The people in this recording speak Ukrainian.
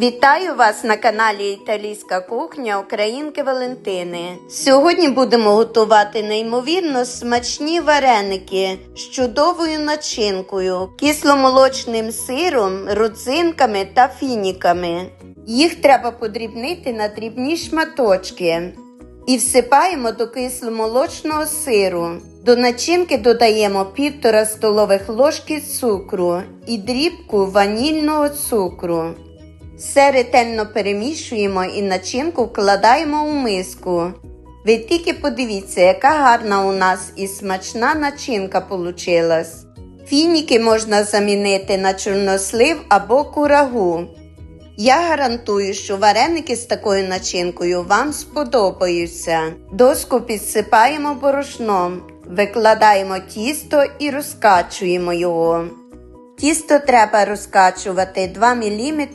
Вітаю вас на каналі Італійська кухня Українки Валентини. Сьогодні будемо готувати неймовірно смачні вареники з чудовою начинкою, кисломолочним сиром, родзинками та фініками. Їх треба подрібнити на дрібні шматочки і всипаємо до кисломолочного сиру. До начинки додаємо півтора столових ложки цукру і дрібку ванільного цукру. Все ретельно перемішуємо і начинку вкладаємо у миску. Ви тільки подивіться, яка гарна у нас і смачна начинка получилась. Фініки можна замінити на чорнослив або курагу. Я гарантую, що вареники з такою начинкою вам сподобаються. Доску підсипаємо борошном, викладаємо тісто і розкачуємо його. Тісто треба розкачувати 2 мм